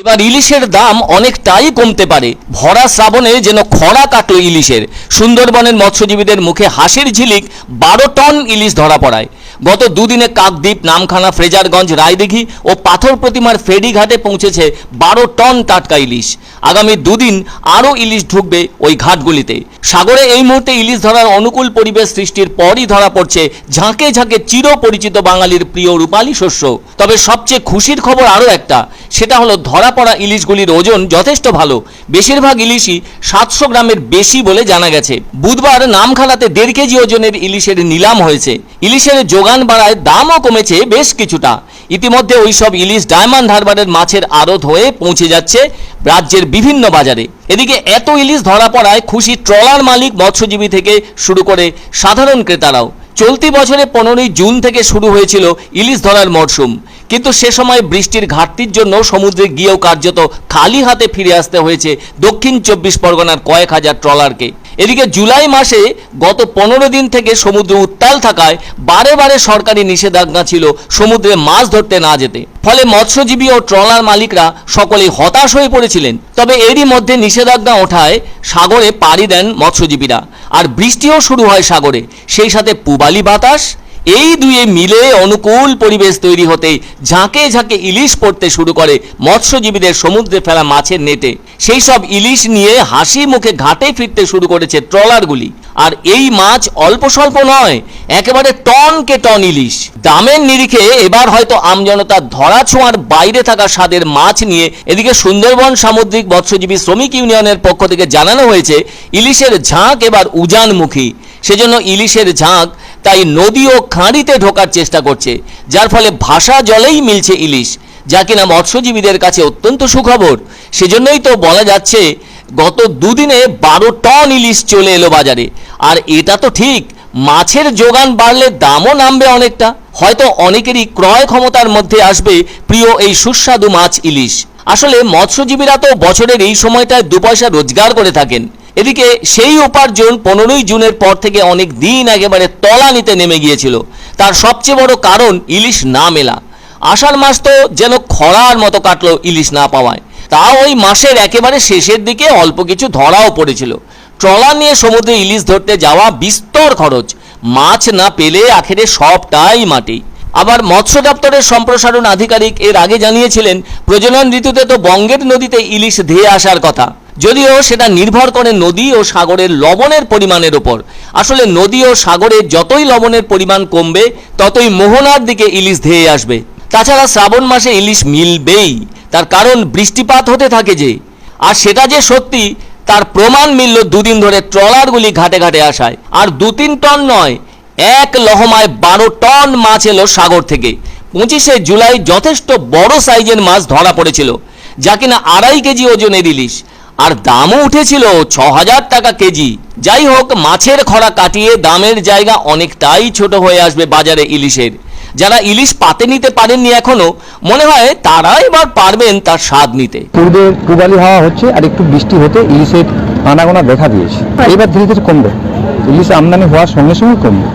এবার ইলিশের দাম অনেকটাই কমতে পারে। ভরা শ্রাবণে যেন খরা কাটল ইলিশের। সুন্দরবনের মৎস্যজীবীদের মুখে হাসির ঝিলিক বারো টন ইলিশ ধরা পড়ায়। গত দুদিনে কাকদ্বীপ, নামখানা, ফ্রেজারগঞ্জ, রায়দিঘি ও পাথর প্রতিমার ফেরিঘাটে পৌঁছেছে বারো টন টাটকা ইলিশ। আগামী দুদিন আরও ইলিশ ঢুকবে ওই ঘাটগুলিতে। সাগরে এই মুহূর্তে ইলিশ ধরার অনুকূল পরিবেশ সৃষ্টির পরই ধরা পড়ছে ঝাঁকে ঝাঁকে চির পরিচিত বাঙালির প্রিয় রূপালী শস্য। তবে সবচেয়ে খুশির খবর আরও একটা, সেটা হলো ধরা পড়া ইলিশগুলির ওজন যথেষ্ট ভালো। বেশিরভাগ ইলিশই সাতশো গ্রামের বেশি বলে জানা গেছে। বুধবার নামখানাতে দেড় কেজি ওজনের ইলিশের নিলাম হয়েছে। ইলিশের যোগান বাড়ায় দামও কমেছে বেশ কিছুটা। ইতিমধ্যে ওই সব ইলিশ ডায়মন্ড হারবারের মাছের আড়ত হয়ে পৌঁছে যাচ্ছে রাজ্যের বিভিন্ন বাজারে। এদিকে এত ইলিশ ধরা পড়ায় খুশি ট্রলার মালিক মৎস্যজীবী থেকে শুরু করে সাধারণ ক্রেতারাও। চলতি বছরে পনেরোই জুন থেকে শুরু হয়েছিল ইলিশ ধরার মরশুম। কিন্তু সে সময় বৃষ্টির ঘাটতির জন্য সমুদ্রে গিয়েও কার্যত খালি হাতে ফিরে আসতে হয়েছে দক্ষিণ চব্বিশ পরগনার কয়েক হাজার ট্রলারকে। এদিকে জুলাই মাসে গত পনেরো দিন থেকে সমুদ্র উত্তাল থাকায় বারে বারে সরকারি নিষেধাজ্ঞা ছিল সমুদ্রে মাছ ধরতে না যেতে। ফলে মৎস্যজীবী ও ট্রলার মালিকরা সকলেই হতাশ হয়ে পড়েছিলেন। তবে এরই মধ্যে নিষেধাজ্ঞা ওঠায় সাগরে পাড়ি দেন মৎস্যজীবীরা। আর বৃষ্টিও শুরু হয় সাগরে। সেই সাথে পুবালি বাতাস এই দুয়ে মিলে অনুকূল পরিবেশ তৈরি হতে ঝাঁকে ঝাঁকে ইলিশ পড়তে শুরু করে মৎস্যজীবীদের সমুদ্রে ফেলা মাছের নেটে। সেই সব ইলিশ নিয়ে হাসি মুখে ঘাটে ফিরতে শুরু করেছে ট্রলারগুলি। আর এই মাছ অল্প স্বল্প নয়, একেবারে টনকে টন ইলিশ। দামের নিরিখে এবার হয়তো আমজনতা ধরা ছোঁয়ার বাইরে থাকা স্বাদের মাছ নিয়ে এদিকে সুন্দরবন সামুদ্রিক মৎস্যজীবী শ্রমিক ইউনিয়নের পক্ষ থেকে জানানো হয়েছে, ইলিশের ঝাঁক এবার উজানমুখী। সেজন্য ইলিশের ঝাঁক তাই নদী ও খাঁড়িতে ঢোকার চেষ্টা করছে, যার ফলে ভাষা জলেই মিলছে ইলিশ, যা কিনা মৎস্যজীবীদের কাছে অত্যন্ত সুখবর। সেজন্যই তো বলা যাচ্ছে, গত দুদিনে বারো টন ইলিশ চলে এলো বাজারে। আর এটা তো ঠিক, মাছের যোগান বাড়লে দামও নামবে অনেকটা। হয়তো অনেকেরই ক্রয় ক্ষমতার মধ্যে আসবে প্রিয় এই সুস্বাদু মাছ ইলিশ। আসলে মৎস্যজীবীরা তো বছরের এই সময়টায় দু পয়সা রোজগার করে থাকেন। এদিকে সেই উপার্জন পনেরোই জুনের পর থেকে অনেক দিন একেবারে তলানিতে নেমে গিয়েছিল। তার সবচেয়ে বড় কারণ ইলিশ না মেলা। আষাঢ় মাস তো যেন খরার মতো কাটলো ইলিশ না পাওয়ায়। তা ওই মাসের একেবারে শেষের দিকে অল্প কিছু ধরাও পড়েছিল। ট্রলার নিয়ে সমুদ্রে ইলিশ ধরতে যাওয়া বিস্তর খরচ। মাছ না পেলে আখেরে সবটাই মাটি। আবার মৎস্য দপ্তরের সম্প্রসারণ আধিকারিক এর আগে জানিয়েছিলেন, প্রজনন ঋতুতে তো বঙ্গের নদীতে ইলিশ ধেয়ে আসার কথা। যদিও সেটা নির্ভর করে নদী ও সাগরের লবণের পরিমাণের ওপর আসলে নদী ও সাগরে যতই লবণের পরিমাণ কমবে, ততই মোহনার দিকে ইলিশ ধেয়ে আসবে। তাছাড়া শ্রাবণ মাসে ইলিশ মিলবেই। তার কারণ বৃষ্টিপাত হতে থাকে যে। আর সেটা যে সত্যি, তার প্রমাণ মিলল দুদিন ধরে ট্রলারগুলি ঘাটে ঘাটে আসায়। আর দু তিন টন নয়, এক লহমায় বারো টন মাছ এলো সাগর থেকে। পঁচিশে জুলাই যথেষ্ট বড় সাইজের মাছ ধরা পড়েছিল, যা কিনা আড়াই কেজি ওজনের ইলিশ। আর দামও উঠেছিল ছ হাজার টাকা কেজি। যাই হোক মাছের খরা কাটিয়ে দামের জায়গা অনেকটাই ছোট হয়ে আসবে বাজারে ইলিশের। যারা ইলিশ পাতে নিতে পারেননি এখনও মনে হয় তারা এবার পারবেন তার স্বাদ নিতে। পূর্বে পূবালি হাওয়া হচ্ছে আর একটু বৃষ্টি হতে ইলিশের আনাগোনা দেখা দিয়েছে। এবার ধীরে ধীরে কমবে। ইলিশ আমদানি হওয়ার সঙ্গে সঙ্গে কমবে।